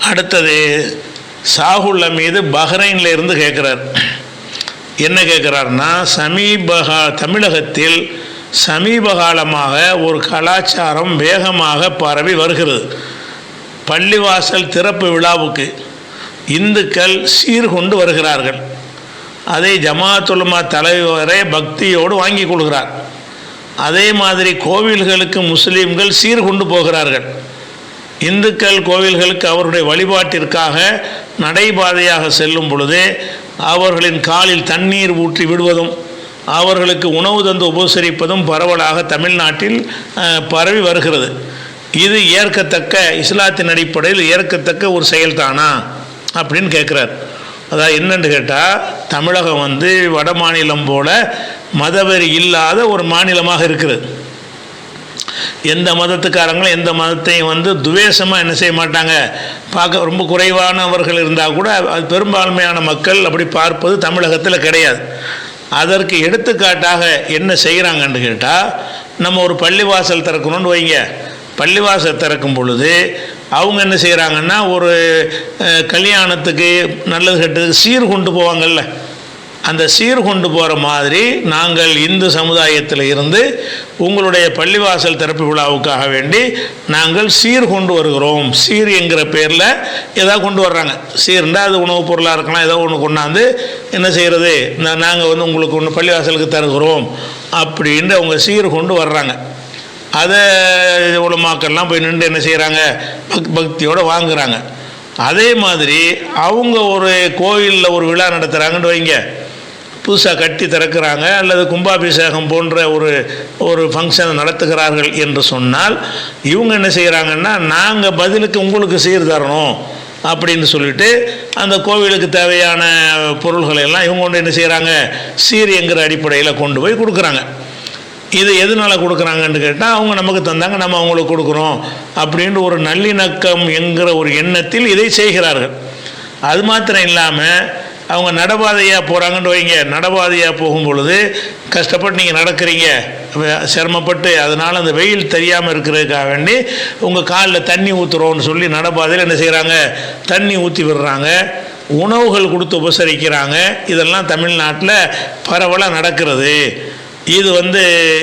அடுத்தது சாகுல்ல மீது பஹ்ரைனில் இருந்து கேட்குறார் என்ன கேட்குறாருன்னா சமீபகா தமிழகத்தில் சமீப காலமாக ஒரு கலாச்சாரம் வேகமாக பரவி வருகிறது. பள்ளிவாசல் திறப்பு விழாவுக்கு இந்துக்கள் சீர்கொண்டு வருகிறார்கள். அதை ஜமாத்துலமா தலைவரே பக்தியோடு வாங்கி கொள்கிறார். அதே மாதிரி கோவில்களுக்கு முஸ்லீம்கள் சீர்கொண்டு போகிறார்கள். இந்துக்கள் கோவில்களுக்கு அவருடைய வழிபாட்டிற்காக நடைபாதையாக செல்லும் பொழுது அவர்களின் காலில் தண்ணீர் ஊற்றி விடுவதும் அவர்களுக்கு உணவு தந்து உபசரிப்பதும் பரவலாக தமிழ்நாட்டில் பரவி வருகிறது. இது ஏற்கத்தக்க இஸ்லாத்தின் அடிப்படையில் ஏற்கத்தக்க ஒரு செயல்தானா அப்படின்னு கேட்குறார். அதாவது என்னென்னு கேட்டால் தமிழகம் வந்து வட மாநிலம் போல மதவெறி இல்லாத ஒரு மாநிலமாக இருக்கிறது எந்த மதத்துக்காரங்களும் எந்த மதத்தையும் வந்து துவேஷமாக என்ன செய்ய மாட்டாங்க? பார்க்க ரொம்ப குறைவானவர்கள் இருந்தால் கூட அது பெரும்பான்மையான மக்கள் அப்படி பார்ப்பது தமிழகத்தில் கிடையாது. அதற்கு எடுத்துக்காட்டாக என்ன செய்கிறாங்கன்னு கேட்டால் நம்ம ஒரு பள்ளிவாசல் திறக்கணும்னு வைங்க. பள்ளிவாசல் திறக்கும் பொழுது அவங்க என்ன செய்கிறாங்கன்னா ஒரு கல்யாணத்துக்கு நல்லது கெட்டதுக்கு சீர் கொண்டு போவாங்கல்ல. அந்த சீர் கொண்டு போகிற மாதிரி நாங்கள் இந்து சமுதாயத்தில் இருந்து உங்களுடைய பள்ளிவாசல் திறப்பு விழாவுக்காக வேண்டி நாங்கள் சீர் கொண்டு வருகிறோம். சீர் என்கிற பேரில் ஏதாவது கொண்டு வர்றாங்க. சீர்ண்டா அது உணவுப் பொருளாக இருக்கலாம் ஏதோ ஒன்று கொண்டாந்து என்ன செய்கிறது நாங்கள் வந்து உங்களுக்கு ஒன்று பள்ளிவாசலுக்கு தருகிறோம் அப்படின்ட்டு அவங்க சீர் கொண்டு வர்றாங்க. அதை உலமாக்கள்லாம் போய் நின்று என்ன செய்கிறாங்க பக் பக்தியோடு வாங்குகிறாங்க அதே மாதிரி அவங்க ஒரு கோயிலில் ஒரு விழா நடத்துகிறாங்கன்னு வைங்க. புதுசாக கட்டி திறக்கிறாங்க அல்லது கும்பாபிஷேகம் போன்ற ஒரு ஒரு ஃபங்க்ஷனை நடத்துகிறார்கள் என்று சொன்னால் இவங்க என்ன செய்கிறாங்கன்னா நாங்கள் பதிலுக்கு உங்களுக்கு சீர் தரணும் அப்படின்னு சொல்லிட்டு அந்த கோவிலுக்கு தேவையான பொருள்களை எல்லாம் இவங்க கொண்டு என்ன செய்கிறாங்க சீர் என்கிற அடிப்படையில் கொண்டு போய் கொடுக்குறாங்க. இது எதனால கொடுக்குறாங்கன்னு கேட்டால் அவங்க நமக்கு தந்தாங்க நம்ம அவங்களுக்கு கொடுக்குறோம் அப்படின்ற ஒரு நல்லிணக்கம் என்கிற ஒரு எண்ணத்தில் இதை செய்கிறார்கள். அது மாத்திரம் இல்லாமல் அவங்க நடபாதையாக போகிறாங்கன்னு வைங்க. நடபாதையாக போகும் பொழுது கஷ்டப்பட்டு நீங்கள் நடக்கிறீங்க. சிரமப்பட்டு அதனால் அந்த வெயில் தெரியாமல் இருக்கிறதுக்காக வேண்டி உங்கள் காலில் தண்ணி ஊற்றுறோன்னு சொல்லி நடபாதையில் என்ன செய்கிறாங்க தண்ணி ஊற்றி விடுறாங்க. உணவுகள் கொடுத்து உபசரிக்கிறாங்க. இதெல்லாம் தமிழ்நாட்டில் பரவலாக நடக்கிறது. இது வந்து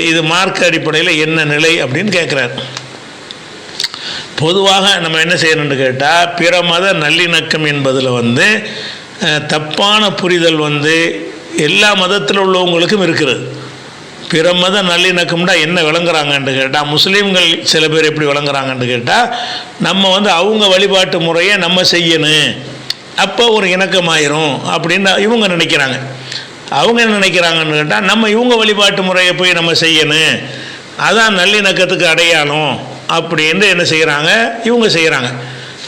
இது மார்க் அடிப்படையில் என்ன நிலை அப்படின்னு கேட்குறாரு பொதுவாக நம்ம என்ன செய்யணும்னு கேட்டால் பிற மத நல்லிணக்கம் என்பதில் வந்து தப்பான புரிதல் வந்து எல்லா மதத்தில் உள்ளவங்களுக்கும் இருக்கிறது. பிற மத நல்லிணக்கம்னா என்ன விளங்குறாங்கன்னு கேட்டால் முஸ்லீம்கள் சில பேர் எப்படி விளங்குறாங்கன்னு கேட்டால் நம்ம வந்து அவங்க வழிபாட்டு முறையை நம்ம செய்யணும். அப்போ ஒரு இணக்கமாயிரும் அப்படின்னு இவங்க நினைக்கிறாங்க. அவங்க என்ன நினைக்கிறாங்கன்னு கேட்டால் நம்ம இவங்க வழிபாட்டு முறையை போய் நம்ம செய்யணும். அதான் நல்லிணக்கத்துக்கு அடையாளம் அப்படின்னு என்ன செய்கிறாங்க இவங்க செய்கிறாங்க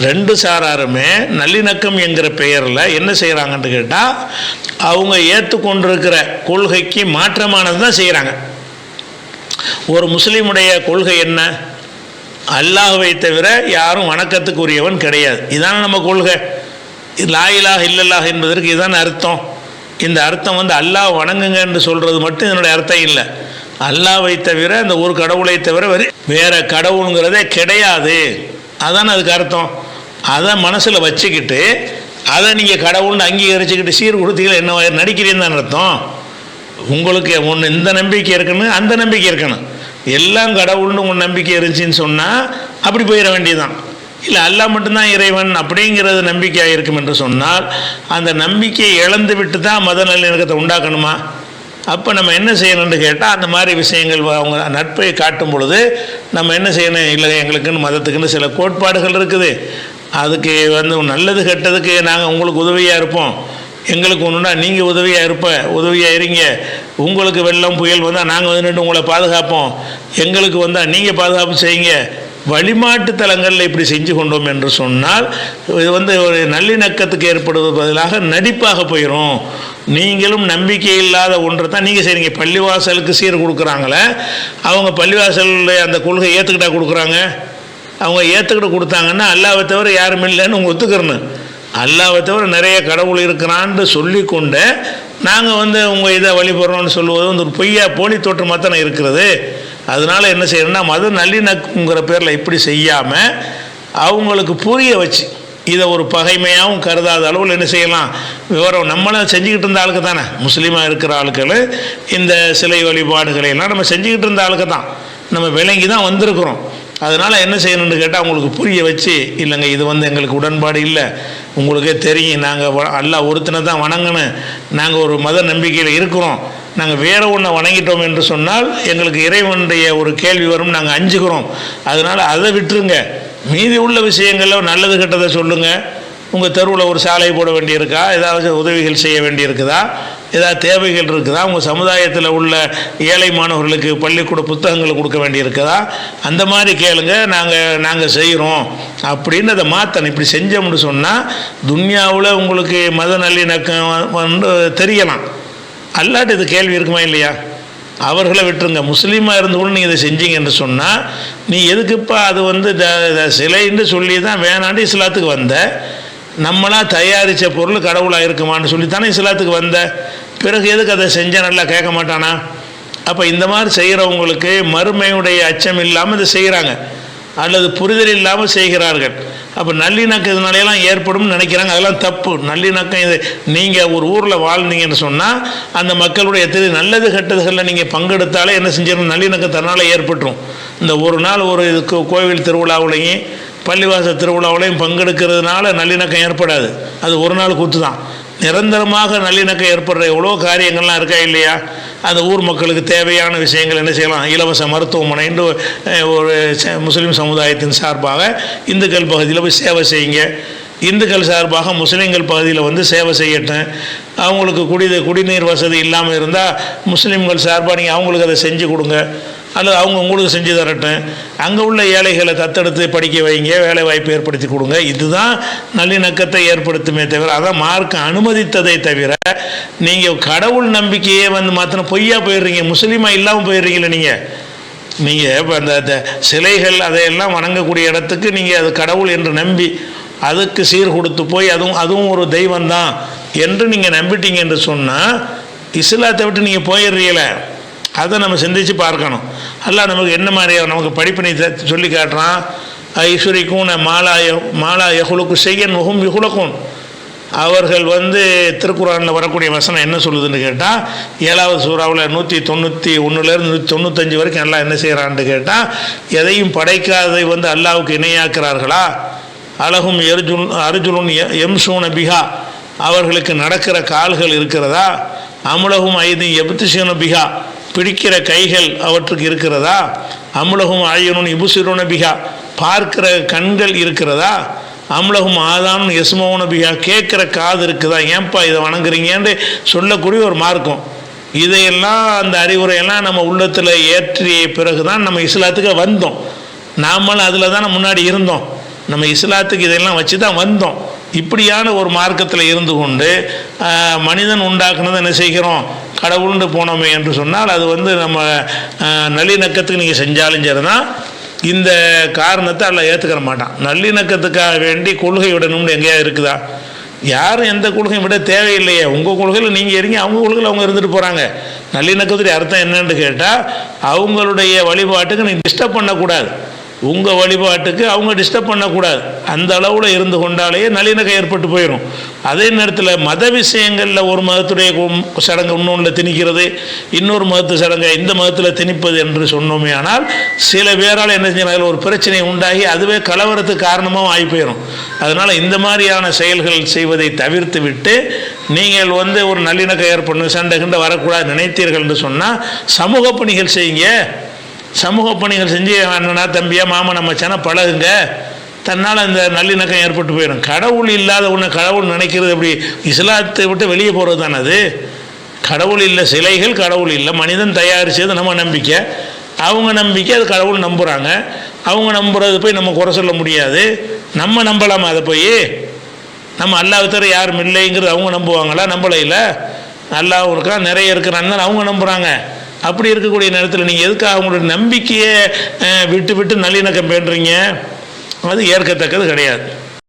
ரெண்டு சாராருமே நல்லிணக்கம் என்கிற பெயரில் என்ன செய்கிறாங்கன்னு கேட்டால் அவங்க ஏற்றுக்கொண்டிருக்கிற கொள்கைக்கு மாற்றமானது தான் செய்கிறாங்க ஒரு முஸ்லீமுடைய கொள்கை என்ன? அல்லாஹுவை தவிர யாரும் வணக்கத்துக்கு உரியவன் கிடையாது. இதான நம்ம கொள்கை. லாயிலாக இல்லல்லாஹ் என்பதற்கு இதுதான் அர்த்தம். இந்த அர்த்தம் வந்து அல்லாஹ் வணங்குங்க என்று சொல்கிறது மட்டும் இதனுடைய அர்த்தம் இல்லை. அல்லாவை தவிர இந்த ஒரு கடவுளை தவிர வேறு கடவுளுங்கிறதே கிடையாது. அதான் அதுக்கு அர்த்தம். அதை மனசில் வச்சுக்கிட்டு அதை நீங்கள் கடவுள்னு அங்கீகரிச்சுக்கிட்டு சீர் கொடுத்தீங்களா என்ன நடிக்கிறீன்னு தான் அர்த்தம். உங்களுக்கு ஒன்று இந்த நம்பிக்கை இருக்கணும் அந்த நம்பிக்கை இருக்கணும். எல்லாம் கடவுள்னு உங்கள் நம்பிக்கை இருந்துச்சுன்னு சொன்னால் அப்படி போயிட வேண்டியதுதான். இல்லை அல்லா மட்டும்தான் இறைவன் அப்படிங்கிறது நம்பிக்கையாக இருக்கும் என்று சொன்னால் அந்த நம்பிக்கையை இழந்து விட்டு தான் மத நல்லிணக்கத்தை உண்டாக்கணுமா? அப்போ நம்ம என்ன செய்யணும்னு கேட்டால் அந்த மாதிரி விஷயங்கள் அவங்க நட்பை காட்டும் பொழுது நம்ம என்ன செய்யணும்? இல்லை எங்களுக்குன்னு மதத்துக்குன்னு சில கோட்பாடுகள் இருக்குது. அதுக்கு வந்து நல்லது கெட்டதுக்கு நாங்கள் உங்களுக்கு உதவியாக இருப்போம். எங்களுக்கு ஒன்றுனா நீங்கள் உதவியாக இருப்ப உதவியாக இருங்க. உங்களுக்கு வெள்ளம் புயல் வந்தால் நாங்கள் வந்து நின்று உங்களை பாதுகாப்போம். எங்களுக்கு வந்தால் நீங்கள் பாதுகாப்பு செய்யுங்க. வழிமாட்டு தலங்களில் இப்படி செஞ்சு கொண்டோம் என்று சொன்னால் இது வந்து ஒரு நல்லிணக்கத்துக்கு ஏற்படுவது பதிலாக நடிப்பாக போயிடும் நீங்களும் நம்பிக்கை இல்லாத ஒன்றை தான் நீங்கள் செய்கிறீங்க பள்ளிவாசலுக்கு சீர் கொடுக்குறாங்களே அவங்க பள்ளிவாசலுடைய அந்த கொள்கை ஏற்றுக்கிட்டா கொடுக்குறாங்க? அவங்க ஏற்றுக்கிட்டு கொடுத்தாங்கன்னா அல்லாவை தவிர யாரும் இல்லைன்னு உங்கள் ஒத்துக்கிறணும். அல்லாவை தவிர நிறைய கடவுள் இருக்கிறான்னு சொல்லிக்கொண்டு நாங்கள் வந்து உங்கள் இதை வழிபடுறோம்னு சொல்லுவது வந்து ஒரு பொய்யா போலி தோற்றமாக தானே இருக்கிறது. அதனால என்ன செய்யணும்னா மத நல்லிணக்குங்கிற பேரில் இப்படி செய்யாமல் அவங்களுக்கு புரிய வச்சு இதை ஒரு பகைமையாகவும் கருதாத அளவில் என்ன செய்யலாம்? விவரம் நம்மளும் செஞ்சுக்கிட்டு இருந்த ஆளுக்கு தானே. முஸ்லீமாக இருக்கிற ஆளுக்கள் இந்த சிலை வழிபாடுகளை எல்லாம் நம்ம செஞ்சுக்கிட்டு இருந்த ஆளுக்கு தான். நம்ம விளங்கி தான் வந்திருக்கிறோம். அதனால் என்ன செய்யணும்னு கேட்டால் அவங்களுக்கு புரிய வச்சு இல்லைங்க இது வந்து எங்களுக்கு உடன்பாடு இல்லை. உங்களுக்கே தெரியும். நாங்கள் அல்லா ஒருத்தனை தான் வணங்கணும். நாங்கள் ஒரு மத நம்பிக்கையில் இருக்கிறோம். நாங்கள் வேறு ஒன்றை வணங்கிட்டோம் என்று சொன்னால் எங்களுக்கு இறைவனுடைய ஒரு கேள்வி வரும். நாங்கள் அஞ்சுக்கிறோம் அதனால் அதை விட்டுருங்க. மீதி உள்ள விஷயங்களில் நல்லது கெட்டதை சொல்லுங்கள் உங்கள் தெருவில் ஒரு சாலை போட வேண்டியிருக்கா? ஏதாவது உதவிகள் செய்ய வேண்டியிருக்குதா? ஏதாவது தேவைகள் இருக்குதா? உங்கள் சமுதாயத்தில் உள்ள ஏழை மாணவர்களுக்கு பள்ளிக்கூட புத்தகங்கள் கொடுக்க வேண்டியிருக்குதா? அந்த மாதிரி கேளுங்க. நாங்கள் நாங்கள் செய்கிறோம் அப்படின்னு அதை மாற்றணும் இப்படி செஞ்சோம்னு சொன்னால் துன்யாவில் உங்களுக்கு மத நல்லிணக்கம் வந்து தெரியலாம். அல்லாட்டு இது கேள்வி இருக்குமா இல்லையா? அவர்களை விட்டுருங்க. முஸ்லீமாக இருந்து கூட நீங்கள் இதை செஞ்சீங்கன்னு சொன்னால் நீ எதுக்குப்பா அது வந்து த- சிலைன்னு சொல்லி தான் வேணாண்டு இஸ்லாத்துக்கு வந்த. நம்மளாக தயாரித்த பொருள் கடவுளாக இருக்குமான்னு சொல்லி தானே இஸ்லாத்துக்கு வந்த. பிறகு எதுக்கு அதை செஞ்ச நல்லா கேட்க மாட்டானா? அப்போ இந்த மாதிரி செய்கிறவங்களுக்கு மறுமையுடைய அச்சம் இல்லாமல் இதை செய்கிறாங்க அல்லது புரிதல் இல்லாமல் செய்கிறார்கள். அப்போ நல்லிணக்கம் இதனாலையெல்லாம் ஏற்படும்னு நினைக்கிறாங்க. அதெல்லாம் தப்பு. நல்லிணக்கம் இது. நீங்கள் ஒரு ஊரில் வாழ்ந்தீங்கன்னு சொன்னால் அந்த மக்களுடைய எத்தனை நல்லது கெட்டதுகளில் நீங்கள் பங்கெடுத்தாலே என்ன செஞ்சிடணும்? நல்லிணக்கம் தன்னால் ஏற்பட்டுரும். இந்த ஒரு நாள் ஒரு இதுக்கு கோவில் திருவிழாவுலையும் பள்ளிவாச திருவிழாவிலையும் பங்கெடுக்கிறதுனால நல்லிணக்கம் ஏற்படாது. அது ஒரு நாள் கூத்து தான் நிரந்தரமாக நல்லிணக்கம் ஏற்படுற எவ்வளோ காரியங்கள்லாம் இருக்கா இல்லையா? அந்த ஊர் மக்களுக்கு தேவையான விஷயங்கள் என்ன செய்யலாம்? இலவச மருத்துவமனைன்னு அஹ், ஒரு முஸ்லீம் சமுதாயத்தின் சார்பாக இந்துக்கள் பகுதியில் போய் சேவை செய்யுங்க. இந்துக்கள் சார்பாக முஸ்லீம்கள் பகுதியில் வந்து சேவை செய்யட்டும். அவங்களுக்கு குடி குடிநீர் வசதி இல்லாமல் இருந்தால் முஸ்லீம்கள் சார்பாக நீங்கள் அவங்களுக்கு அதை செஞ்சு கொடுங்க. அல்லது அவங்க உங்களுக்கு செஞ்சு தரட்டும். அங்கே உள்ள ஏழைகளை தத்தெடுத்து படிக்க வைங்க வேலை வாய்ப்பு ஏற்படுத்தி கொடுங்க. இதுதான் நல்லிணக்கத்தை ஏற்படுத்துமே தவிர அதான் மார்க் அனுமதித்ததை தவிர நீங்கள் கடவுள் நம்பிக்கையே வந்து மாத்திரம் பொய்யா போயிடுறீங்க முஸ்லீமாக இல்லாமல் போயிடுறீங்களே நீங்கள் நீங்கள் இப்போ அந்த சிலைகள் அதையெல்லாம் வணங்கக்கூடிய இடத்துக்கு நீங்கள் அது கடவுள் என்று நம்பி அதுக்கு சீர் கொடுத்து போய் அதுவும் அதுவும் ஒரு தெய்வம் தான் என்று நீங்கள் நம்பிட்டீங்க என்று சொன்னால் இஸ்லாத்தை விட்டு நீங்கள் போயிடுறீங்களே. அதை நம்ம சிந்தித்து பார்க்கணும். அல்லாஹ் நமக்கு என்ன மாதிரியாக நமக்கு படிப்பினை த- சொல்லி காட்டுறான்? ஐஸ்வரிக்கும் மாலா மாலா யகுலுக்கு செய்யன் முகும் யுகுலக்கும் அவர்கள் வந்து திருக்குறானில் வரக்கூடிய வசனம் என்ன சொல்லுதுன்னு கேட்டால் ஏழாவது சூறாவில் நூற்றி தொண்ணூற்றி ஒன்றுலேருந்து நூற்றி தொண்ணூத்தஞ்சு வரைக்கும் எல்லாம் என்ன செய்கிறான்னு கேட்டால் எதையும் படைக்காததை வந்து அல்லாவுக்கு இணையாக்குறார்களா? அழகும் எர்ஜுன் அர்ஜுனுன் எம் சூன பிகா அவர்களுக்கு நடக்கிற கால்கள் இருக்கிறதா? அமுலகும் ஐது எபுத்திசூன பிகா பிடிக்கிற கைகள் அவற்றுக்கு இருக்கிறதா? அம்லகும் ஆயனும் இபுசிறுன பிகா பார்க்கிற கண்கள் இருக்கிறதா? அம்லகும் ஆதானும் எஸ்மோன பிகா கேட்குற காது இருக்குதா? ஏன்பா இதை வணங்குறீங்கன்னு சொல்லக்கூடிய ஒரு மார்க்கம். இதையெல்லாம் அந்த அறிவுரையெல்லாம் நம்ம உள்ளத்தில் ஏற்றிய பிறகு தான் நம்ம இஸ்லாத்துக்கு வந்தோம். நாமளும் அதில் தான் முன்னாடி இருந்தோம். நம்ம இஸ்லாத்துக்கு இதெல்லாம் வச்சு தான் வந்தோம். இப்படியான ஒரு மார்க்கத்தில் இருந்து கொண்டு மனிதன் உண்டாக்குனதை என்ன செய்கிறோம்? கடவுள்னு போனோமே என்று சொன்னால் அது வந்து நம்ம நல்லிணக்கத்துக்கு நீங்கள் செஞ்சாலும் சரி தான் இந்த காரணத்தை அல்ல ஏற்றுக்கிற மாட்டான். நல்லிணக்கத்துக்காக வேண்டி கொள்கை விடணும்னு எங்கேயா இருக்குதா? யாரும் எந்த கொள்கையும் விட தேவையில்லையே. உங்கள் கொள்கையில் நீங்கள் இருங்க அவங்க கொள்கையில் அவங்க இருந்துட்டு போகிறாங்க நல்லிணக்கத்துடைய அர்த்தம் என்னன்னு கேட்டால் அவங்களுடைய வழிபாட்டுக்கு நீங்கள் டிஸ்டர்ப் பண்ணக்கூடாது. உங்கள் வழிபாட்டுக்கு அவங்க டிஸ்டர்ப் பண்ணக்கூடாது. அந்த அளவில் இருந்து கொண்டாலேயே நல்லிணக்கம் ஏற்பட்டு போயிடும் அதே நேரத்தில் மத விஷயங்களில் ஒரு மதத்துடைய சடங்கு இன்னொன்றில் திணிக்கிறது இன்னொரு மதத்து சடங்கை இந்த மதத்தில் திணிப்பது என்று சொன்னோமே ஆனால் சில பேரால் என்ன செய்யணும்? அதில் ஒரு பிரச்சனை உண்டாகி அதுவே கலவரத்துக்கு காரணமாகவும் ஆகி போயிடும் அதனால் இந்த மாதிரியான செயல்கள் செய்வதை தவிர்த்து விட்டு நீங்கள் வந்து ஒரு நல்லிணக்கம் ஏற்படணும் சண்டை கிண்ட வரக்கூடாது நினைத்தீர்கள் என்று சொன்னால் சமூக பணிகள் செய்யுங்க. சமூக பணிகள் செஞ்சு அண்ணனா தம்பியா மாமன் மச்சானா பழகுங்க. தன்னால் அந்த நல்லிணக்கம் ஏற்பட்டு போயிடும் கடவுள் இல்லாத ஒன்று கடவுள் நினைக்கிறது எப்படி? இஸ்லாத்தை விட்டு வெளியே போகிறது தானே அது? கடவுள் இல்லை சிலைகள் கடவுள் இல்லை மனிதன் தயாரித்தது நம்ம நம்பிக்கை. அவங்க நம்பிக்கை அது கடவுள் நம்புகிறாங்க அவங்க நம்புறது போய் நம்ம குறை சொல்ல முடியாது. நம்ம நம்பலாமா அதை போய்? நம்ம அல்லாஹ் யாரும் இல்லைங்கிறது அவங்க நம்புவாங்களா? நம்பலை இல்லை? அல்லாஹ் இருக்கா நிறைய இருக்கிறான்னு அவங்க நம்புகிறாங்க அப்படி இருக்கக்கூடிய நேரத்தில் நீங்கள் எதுக்காக அவங்களோட நம்பிக்கையை விட்டு விட்டு நல்லிணக்கம் பண்ணுறீங்க அது ஏற்கத்தக்கது கிடையாது.